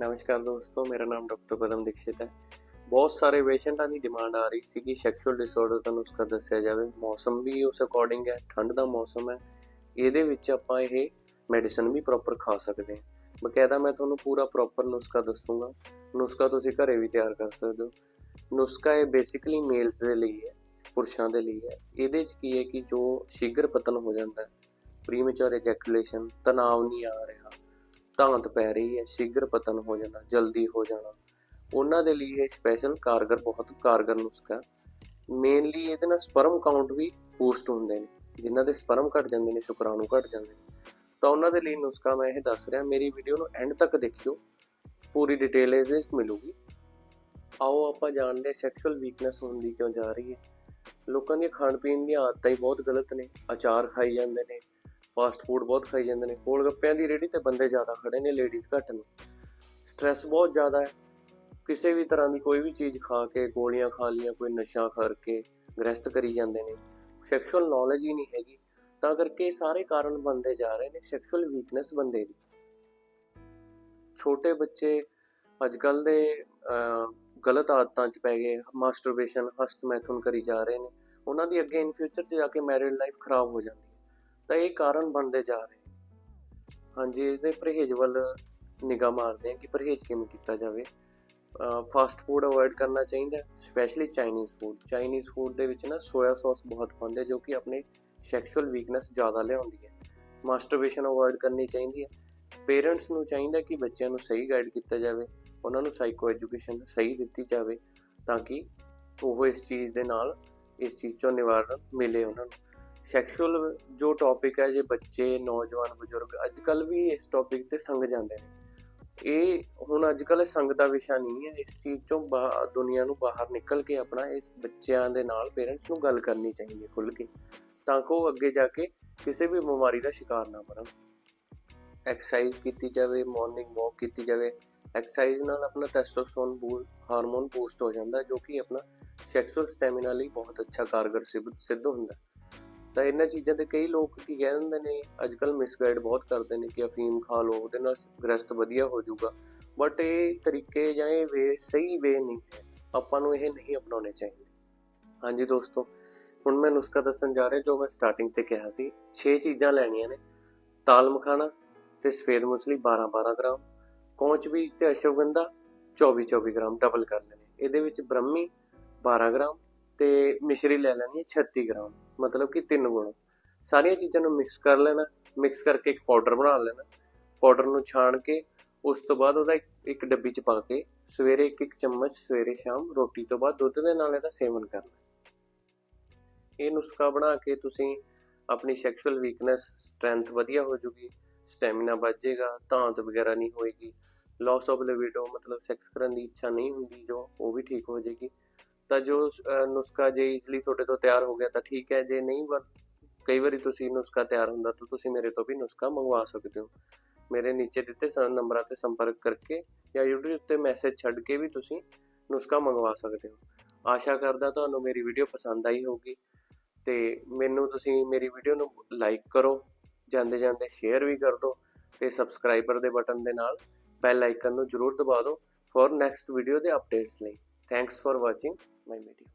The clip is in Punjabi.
ਨਮਸਕਾਰ ਦੋਸਤੋ, ਮੇਰਾ ਨਾਮ ਡਾਕਟਰ ਪਦਮ ਦੀਕਸ਼ਿਤ ਹੈ। ਬਹੁਤ ਸਾਰੇ ਪੇਸ਼ੈਂਟਾਂ ਦੀ ਡਿਮਾਂਡ ਆ ਰਹੀ ਸੀ ਕਿ ਸੈਕਸ਼ੂਅਲ ਡਿਸਆਰਡਰ ਦਾ ਨੁਸਖਾ ਦੱਸਿਆ ਜਾਵੇ। ਮੌਸਮ ਵੀ ਉਸ ਅਕੋਰਡਿੰਗ ਹੈ, ਠੰਡ ਦਾ ਮੌਸਮ ਹੈ। ਇਹਦੇ ਵਿੱਚ ਆਪਾਂ ਇਹ ਮੈਡੀਸਨ ਵੀ ਪ੍ਰੋਪਰ ਖਾ ਸਕਦੇ ਹਾਂ। ਬਕਾਇਦਾ ਮੈਂ ਤੁਹਾਨੂੰ ਪੂਰਾ ਪ੍ਰੋਪਰ ਨੁਸਖਾ ਦੱਸੂਗਾ। ਨੁਸਖਾ ਤੁਸੀਂ ਘਰੇ ਵੀ ਤਿਆਰ ਕਰ ਸਕਦੇ ਹੋ। ਨੁਸਖਾ ਇਹ ਬੇਸਿਕਲੀ ਮੇਲਸ ਦੇ ਲਈ ਹੈ, ਪੁਰਸ਼ਾਂ ਦੇ ਲਈ ਹੈ। ਇਹਦੇ ਚ ਕੀ ਹੈ ਕਿ ਜੋ ਸ਼ੀਘਰ ਪਤਨ ਹੋ ਜਾਂਦਾ ਹੈ ਪ੍ਰੀਮੈਚੁਰ ਐਜੈਕੂਲੇਸ਼ਨ ਤਣਾਅ ਨਹੀਂ ਆ ਰਿਹਾ ਧਾਂਤ ਪੈ ਰਹੀ ਹੈ, ਸ਼ੀਘਰ ਪਤਨ ਹੋ ਜਾਣਾ, ਜਲਦੀ ਹੋ ਜਾਣਾ। ਉਹਨਾਂ ਦੇ ਲਈ ਇਹ ਸਪੈਸ਼ਲ ਕਾਰਗਰ ਬਹੁਤ ਕਾਰਗਰ ਨੁਸਖਾ ਮੇਨਲੀ ਇਹਦੇ ਨਾਲ ਸਪਰਮ ਕਾਊਂਟ ਵੀ ਬੂਸਟ ਹੁੰਦੇ ਨੇ, ਜਿਨ੍ਹਾਂ ਦੇ ਸਪਰਮ ਘਟ ਜਾਂਦੇ ਨੇ, ਸ਼ੁਕਰਾਣੂ ਘਟ ਜਾਂਦੇ ਨੇ। ਤਾਂ ਉਹਨਾਂ ਦੇ ਲਈ ਨੁਸਖਾ ਮੈਂ ਇਹ ਦੱਸ ਰਿਹਾ, ਮੇਰੀ ਵੀਡੀਓ ਨੂੰ ਐਂਡ ਤੱਕ ਦੇਖਿਓ, ਪੂਰੀ ਡਿਟੇਲ ਇਹਦੇ ਵਿੱਚ ਮਿਲੂਗੀ। ਆਓ ਆਪਾਂ ਜਾਣਦੇ ਸੈਕਸ਼ੂਅਲ ਵੀਕਨੈਸ ਹੁੰਦੀ ਕਿਉਂ ਜਾ ਰਹੀ ਹੈ। ਲੋਕਾਂ ਦੀਆਂ ਖਾਣ ਪੀਣ ਦੀਆਂ ਆਦਤਾਂ ਹੀ ਬਹੁਤ ਗਲਤ ਨੇ, ਅਚਾਰ ਖਾਈ ਜਾਂਦੇ ਨੇ ਫਾਸਟ ਫੂਡ ਬਹੁਤ ਖਾਈ ਜਾਂਦੇ ਨੇ। ਕੋਲ ਗੱਪਿਆਂ ਦੀ ਰੇੜੀ ਤੇ ਬੰਦੇ ਜ਼ਿਆਦਾ ਖੜੇ ਨੇ ਲੇਡੀਜ਼ ਘੱਟ ਨੇ। ਸਟ੍ਰੈਸ ਬਹੁਤ ਜ਼ਿਆਦਾ ਹੈ। ਕਿਸੇ ਵੀ ਤਰ੍ਹਾਂ ਦੀ ਕੋਈ ਵੀ ਚੀਜ਼ ਖਾ ਕੇ ਗੋਲੀਆਂ ਖਾ ਲੀਆਂ ਕੋਈ ਨਸ਼ਾ ਕਰਕੇ ਗ੍ਰਸਤ ਕਰੀ ਜਾਂਦੇ ਨੇ। ਸੈਕਸ਼ੂਅਲ ਨੌਲੇਜ ਹੀ ਨਹੀਂ ਹੈਗੀ। ਤਾਂ ਕਰਕੇ ਇਹ ਸਾਰੇ ਕਾਰਨ ਬਣਦੇ ਜਾ ਰਹੇ ਨੇ ਸੈਕਸ਼ੂਅਲ ਵੀਕਨੈਸ ਬੰਦੇ ਦੀ। ਛੋਟੇ ਬੱਚੇ ਅੱਜ ਕੱਲ ਦੇ ਅਹ, ਗਲਤ ਆਦਤਾਂ 'ਚ ਪੈ ਗਏ। ਮਾਸਟਰਬੇਸ਼ਨ ਹਸਤ ਮੈਥੁਨ ਕਰੀ ਜਾ ਰਹੇ ਨੇ। ਉਹਨਾਂ ਦੀ ਅੱਗੇ ਇਨ ਫਿਊਚਰ 'ਚ ਜਾ ਕੇ ਮੈਰਿਡ ਲਾਈਫ ਖਰਾਬ ਹੋ ਜਾਂਦੀ ਤਾਂ ਇਹ ਕਾਰਨ ਬਣਦੇ ਜਾ ਰਹੇ ਹਾਂਜੀ, ਇਹਦੇ ਪਰਹੇਜ਼ ਵੱਲ ਨਿਗਾਹ ਮਾਰਦੇ ਹਾਂ ਕਿ ਪਰਹੇਜ਼ ਕਿਵੇਂ ਕੀਤਾ ਜਾਵੇ। ਫਾਸਟ ਫੂਡ ਅਵੋਇਡ ਕਰਨਾ ਚਾਹੀਦਾ specially Chinese food Chinese food ਦੇ ਵਿੱਚ ਨਾ ਸੋਇਆ ਸੌਸ ਬਹੁਤ ਪਾਉਂਦੇ ਜੋ ਕਿ ਆਪਣੇ ਸੈਕਸ਼ੂਅਲ ਵੀਕਨੈਸ ਜ਼ਿਆਦਾ ਲਿਆਉਂਦੀ ਹੈ। ਮਾਸਟਰਬੇਸ਼ਨ ਅਵੋਇਡ ਕਰਨੀ ਚਾਹੀਦੀ ਹੈ। ਪੇਰੈਂਟਸ ਨੂੰ ਚਾਹੀਦਾ ਕਿ ਬੱਚਿਆਂ ਨੂੰ ਸਹੀ ਗਾਈਡ ਕੀਤਾ ਜਾਵੇ, ਉਹਨਾਂ ਨੂੰ ਸਾਈਕੋ ਐਜੂਕੇਸ਼ਨ ਸਹੀ ਦਿੱਤੀ ਜਾਵੇ, ਤਾਂ ਕਿ ਉਹ ਇਸ ਚੀਜ਼ ਦੇ ਨਾਲ ਇਸ ਚੀਜ਼ ਤੋਂ ਨਿਵਾਰਨ ਮਿਲੇ ਉਹਨਾਂ ਨੂੰ। ਸੈਕਸ਼ੂਅਲ ਜੋ ਟੌਪਿਕ ਹੈ, ਜੇ ਬੱਚੇ, ਨੌਜਵਾਨ, ਬਜ਼ੁਰਗ ਅੱਜ ਕੱਲ ਵੀ ਇਸ ਟੌਪਿਕ ਤੇ ਸੰਗ ਜਾਂਦੇ ਨੇ। ਇਹ ਹੁਣ ਅੱਜ ਕੱਲ ਸੰਗ ਦਾ ਵਿਸ਼ਾ ਨਹੀਂ ਹੈ। ਇਸ ਚੀਜ਼ ਤੋਂ ਦੁਨੀਆ ਨੂੰ ਬਾਹਰ ਨਿਕਲ ਕੇ ਆਪਣਾ ਇਸ ਬੱਚਿਆਂ ਦੇ ਨਾਲ ਪੇਰੈਂਟਸ ਨੂੰ ਗੱਲ ਕਰਨੀ ਚਾਹੀਦੀ ਹੈ ਖੁੱਲ ਕੇ। ਤਾਂ ਕਿ ਉਹ ਅੱਗੇ ਜਾ ਕੇ ਕਿਸੇ ਵੀ ਬਿਮਾਰੀ ਦਾ ਸ਼ਿਕਾਰ ਨਾ ਬਣਨ। ਐਕਸਰਸਾਈਜ਼ ਕੀਤੀ ਜਾਵੇ ਮਾਰਨਿੰਗ ਵਾਕ ਕੀਤੀ ਜਾਵੇ। ਐਕਸਰਸਾਈਜ਼ ਨਾਲ ਆਪਣਾ ਟੈਸਟੋਸਟੋਨ ਬੂਲ ਹਾਰਮੋਨ ਬੂਸਟ ਹੋ ਜਾਂਦਾ, ਜੋ ਕਿ ਆਪਣਾ ਸੈਕਸ਼ੁਅਲ ਸਟੈਮਿਨਾ ਲਈ ਬਹੁਤ ਅੱਛਾ ਕਾਰਗਰ ਸਿੱਧ ਸਿੱਧ ਹੁੰਦਾ। ਤਾਂ ਇਹਨਾਂ ਚੀਜ਼ਾਂ ਤੇ ਕਈ ਲੋਕ ਕੀ ਕਹਿ ਦਿੰਦੇ ਨੇ ਅੱਜ ਕੱਲ ਮਿਸਗਾਈਡ ਬਹੁਤ ਕਰਦੇ ਨੇ ਕਿ ਅਫੀਮ ਖਾ ਲਓ, ਉਹਦੇ ਨਾਲ ਗ੍ਰਸਤ ਵਧੀਆ ਹੋ ਜਾਊਗਾ। ਬਟ ਇਹ ਤਰੀਕੇ ਜਾਂ ਇਹ ਵੇ ਸਹੀ ਵੇ ਨਹੀਂ ਹੈ। ਆਪਾਂ ਨੂੰ ਇਹ ਨਹੀਂ ਅਪਣਾਉਣੇ ਚਾਹੀਦੇ। ਹਾਂਜੀ ਦੋਸਤੋ, ਹੁਣ ਮੈਂ ਨੁਸਖਾ ਦੱਸਣ ਜਾ ਰਿਹਾ ਜੋ ਮੈਂ ਸਟਾਰਟਿੰਗ ਤੇ ਕਿਹਾ ਸੀ। 6 ਚੀਜ਼ਾਂ ਲੈਣੀਆਂ ਨੇ। ਤਾਲ ਮਖਾਣਾ ਤੇ ਸਫੇਦ ਮੁਸਲੀ 12 12 ਗ੍ਰਾਮ। ਕੌਂਚ ਬੀਜ ਤੇ ਅਸ਼ਵਗੰਧਾ 24 24 ਗ੍ਰਾਮ ਡਬਲ ਕਰ ਲੈਣੇ। ਇਹਦੇ ਵਿੱਚ ਬ੍ਰਹਮੀ 12 ਗ੍ਰਾਮ। ਤੇ ਮਿਸ਼ਰੀ ਲੈ ਲੈਣੀ ਹੈ 36 ਗ੍ਰਾਮ, ਮਤਲਬ ਕਿ ਤਿੰਨ ਗੁਣ। ਸਾਰੀਆਂ ਚੀਜ਼ਾਂ ਨੂੰ ਮਿਕਸ ਕਰ ਲੈਣਾ ਮਿਕਸ ਕਰਕੇ ਇੱਕ ਪਾਊਡਰ ਬਣਾ ਲੈਣਾ। ਪਾਊਡਰ ਨੂੰ ਛਾਣ ਕੇ ਉਸ ਤੋਂ ਬਾਅਦ ਉਹਦਾ ਇੱਕ- ਡੱਬੀ ਚ ਪਾ ਕੇ ਸਵੇਰੇ ਇੱਕ ਇੱਕ ਚਮਚ ਸਵੇਰੇ ਸ਼ਾਮ ਰੋਟੀ ਤੋਂ ਬਾਅਦ ਦੁੱਧ ਦੇ ਨਾਲ ਇਹਦਾ ਸੇਵਨ ਕਰਨਾ। ਇਹ ਨੁਸਖਾ ਬਣਾ ਕੇ ਤੁਸੀਂ ਆਪਣੀ ਸੈਕਸ਼ੂਅਲ ਵੀਕਨੈਸ ਸਟਰੈਂਥ ਵਧੀਆ ਹੋ ਜੂਗੀ ਸਟੈਮਿਨਾ ਵੱਧ ਜਾਏਗਾ ਧਾਂਤ ਵਗੈਰਾ ਨਹੀਂ ਹੋਏਗੀ। ਲਾਸ ਆਫ ਲਿਬਿਡੋ ਮਤਲਬ ਸੈਕਸ ਕਰਨ ਦੀ ਇੱਛਾ ਨਹੀਂ ਹੁੰਦੀ, ਜੋ ਉਹ ਵੀ ਠੀਕ ਹੋ ਜਾਏਗੀ ਤਾਂ ਜੋ ਨੁਸਖਾ ਜੇ ਈਜ਼ਲੀ ਤੁਹਾਡੇ ਤੋਂ ਤਿਆਰ ਹੋ ਗਿਆ ਤਾਂ ਠੀਕ ਹੈ, ਜੇ ਨਹੀਂ ਵਰ ਕਈ ਵਾਰੀ ਤੁਸੀਂ ਨੁਸਖਾ ਤਿਆਰ ਹੁੰਦਾ ਤਾਂ ਤੁਸੀਂ ਮੇਰੇ ਤੋਂ ਵੀ ਨੁਸਖਾ ਮੰਗਵਾ ਸਕਦੇ ਹੋ। ਮੇਰੇ ਨੀਚੇ ਦਿੱਤੇ ਸ, ਨੰਬਰਾਂ ਤੇ ਸੰਪਰਕ ਕਰਕੇ ਜਾਂ YouTube ਉੱਤੇ ਮੈਸੇਜ ਛੱਡ ਕੇ ਵੀ ਤੁਸੀਂ ਨੁਸਖਾ ਮੰਗਵਾ ਸਕਦੇ ਹੋ। ਆਸ਼ਾ ਕਰਦਾ ਤੁਹਾਨੂੰ ਮੇਰੀ ਵੀਡੀਓ ਪਸੰਦ ਆਈ ਹੋਊਗੀ ਤੇ ਮੈਨੂੰ ਤੁਸੀਂ ਮੇਰੀ ਵੀਡੀਓ ਨੂੰ ਲਾਈਕ ਕਰੋ, ਜਾਂਦੇ ਜਾਂਦੇ ਸ਼ੇਅਰ ਵੀ ਕਰ ਦਿਓ ਤੇ ਸਬਸਕ੍ਰਾਈਬਰ ਦੇ ਬਟਨ ਦੇ ਨਾਲ ਬੈਲ ਆਈਕਨ ਨੂੰ ਜਰੂਰ ਦਬਾ ਦਿਓ ਫॉर ਨੈਕਸਟ ਵੀਡੀਓ ਦੇ ਅਪਡੇਟਸ ਲਈ। Thanks for watching my video